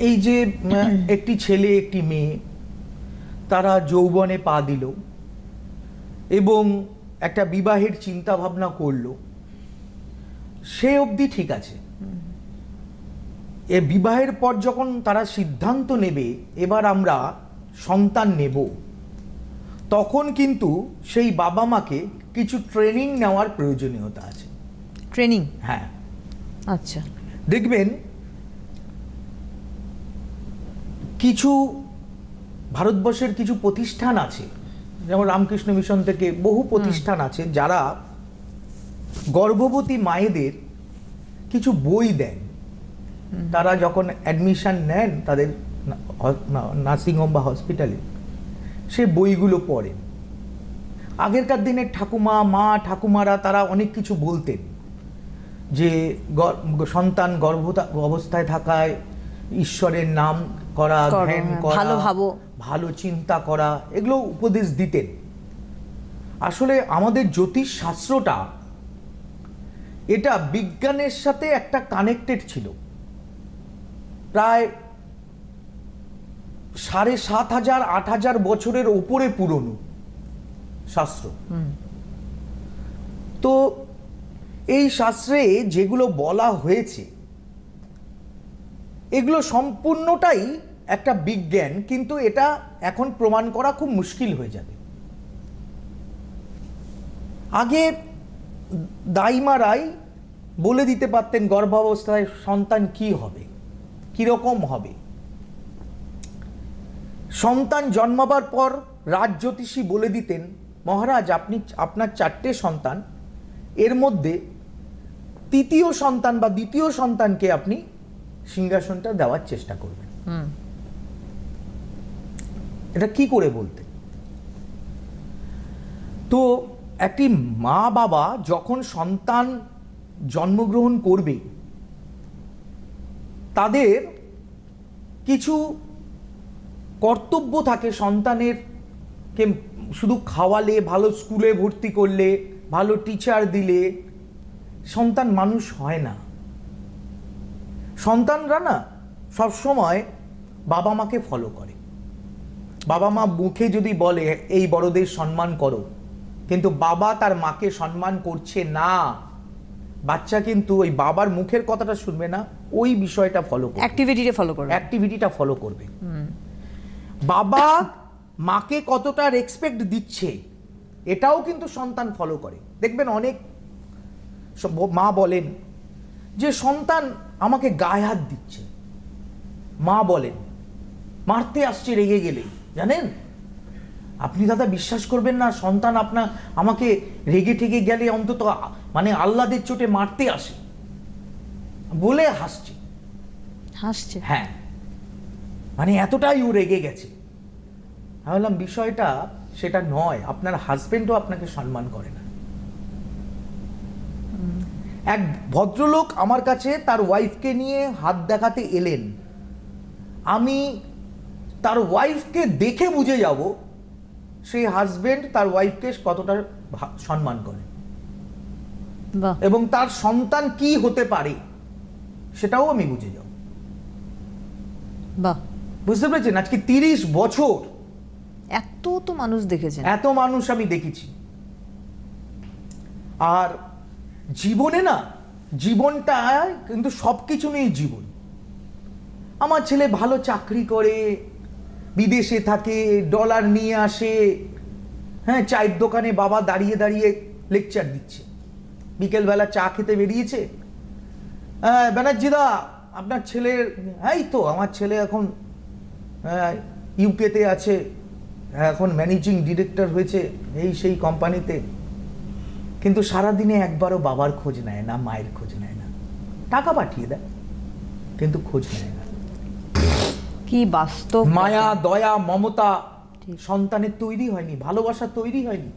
এই যে একটি ছেলে একটি মেয়ে তারা যৌবনে পা দিল এবং একটা বিবাহের চিন্তা ভাবনা করল। সে অবধি ঠিক আছে। এ বিবাহের পর যখন তারা সিদ্ধান্ত নেবে এবার আমরা সন্তান নেব তখন কিন্তু সেই বাবা মাকে কিছু ট্রেনিং নেওয়ার প্রয়োজনীয়তা আছে। ট্রেনিং হ্যাঁ। আচ্ছা। দেখবেন কিছু ভারতবর্ষের কিছু প্রতিষ্ঠান আছে যেমন রামকৃষ্ণ মিশন থেকে বহু প্রতিষ্ঠান আছে যারা গর্ভবতী মায়েদের কিছু বই দেন। তারা যখন অ্যাডমিশন নেন তাদের নার্সিংহোম বা হসপিটালে সে বইগুলো পড়েন। আগেরকার দিনের ঠাকুমা মা ঠাকুমারা তারা অনেক কিছু বলতেন যে গর- সন্তান গর্ভ অবস্থায় থাকায় ঈশ্বরের নাম করা ধ্যান হ্যাঁ, করা ভালো ভাবো। ভালো চিন্তা করা এগুলো উপদেশ দিতেন। আসলে আমাদের জ্যোতিষ শাস্ত্রটা এটা বিজ্ঞানের সাথে একটা কানেক্টেড ছিল। প্রায় সাড়ে সাত হাজার আট হাজার বছরের ওপরে পুরনো শাস্ত্র। তো এই শাস্ত্রে যেগুলো বলা হয়েছে এগুলো সম্পূর্ণটাই একটা বিজ্ঞান, কিন্তু এটা এখন প্রমাণ করা খুব মুশকিল হয়ে যাবে। আগে দাইমারাই বলে দিতে পারতেন গর্ভাবস্থায় সন্তান কি হবে, কীরকম হবে। সন্তান জন্মাবার পর রাজ জ্যোতিষী বলে দিতেন, মহারাজ, আপনি আপনার চারটে সন্তান, এর মধ্যে তৃতীয় সন্তান বা দ্বিতীয় সন্তানকে আপনি সিংহাসনটা দেওয়ার চেষ্টা করবেন এটা কি করে বলতে? তো একটি মা বাবা যখন সন্তান জন্মগ্রহণ করবে তাদের কিছু কর্তব্য থাকে সন্তানের কে শুধু খাওয়ালে ভালো স্কুলে ভর্তি করলে ভালো টিচার দিলে সন্তান মানুষ হয় না। সন্তানরা না সবসময় বাবা মাকে ফলো করে। বাবা মা মুখে যদি বলে এই বড়দের সম্মান করো। কিন্তু বাবা তার মাকে সম্মান করছে না। বাচ্চা কিন্তু ওই বাবার মুখের কথাটা শুনবে না ওই বিষয়টা ফলো করবে। অ্যাক্টিভিটিটা ফলো করো অ্যাক্টিভিটিটা ফলো করবে। বাবা মাকে কতটা রেসপেক্ট দিচ্ছে এটাও কিন্তু সন্তান ফলো করে। দেখবেন অনেক মা বলেন যে সন্তান আমাকে গায়ে হাত দিচ্ছে। মা বলেন মারতে আসছে রেগে গেলে। জানেন? আপনি দাদা বিশ্বাস করবেন না সন্তান আপনার আমাকে রেগে ঠেগে গেলে অন্তত মানে আহ্লাদের চোটে মারতে আসে। বলে হাসছে। হাসছে? হ্যাঁ। মানে এতটাই ও রেগে গেছে। আমি বললাম বিষয়টা সেটা নয় আপনার হাজবেন্ডও আপনাকে সম্মান করে না। এক ভদ্রলোক আমার কাছে তার ওয়াইফকে নিয়ে হাত দেখাতে এলেন। আমি তার ওয়াইফকে দেখে বুঝে যাব সেই হাজবেন্ড তার ওয়াইফকে কতটা সম্মান করে। এবং তার সন্তান কি হতে পারে সেটাও আমি বুঝে যাব। বাহ। বুঝতে পেরেছেন? আজকে তিরিশ বছর। এত তো মানুষ দেখেছেন। এত মানুষ আমি দেখেছি। আর জীবনে না, জীবনটা কিন্তু সব কিছু নিয়েই জীবন। আমার ছেলে ভালো চাকরি করে, বিদেশে থাকে ডলার নিয়ে আসে হ্যাঁ চায়ের দোকানে বাবা দাঁড়িয়ে দাঁড়িয়ে লেকচার দিচ্ছে। বিকেলবেলা চা খেতে বেরিয়েছে। হ্যাঁ ব্যানার্জিদা, আপনার ছেলের এই তো, আমার ছেলে এখন ইউকেতে আছে এখন ম্যানেজিং ডিরেক্টর হয়েছে, এই সেই কোম্পানিতে কিন্তু সারাদিনে একবারও বাবার খোঁজ নেয় না মায়ের খোঁজ নেয় না। টাকা পাঠিয়ে দেয় কিন্তু খোঁজ নেয় না। কি বাস্তব মায়া দয়া মমতা। সন্তানের তৈরি হয়নি ভালোবাসা তৈরি হয়নি।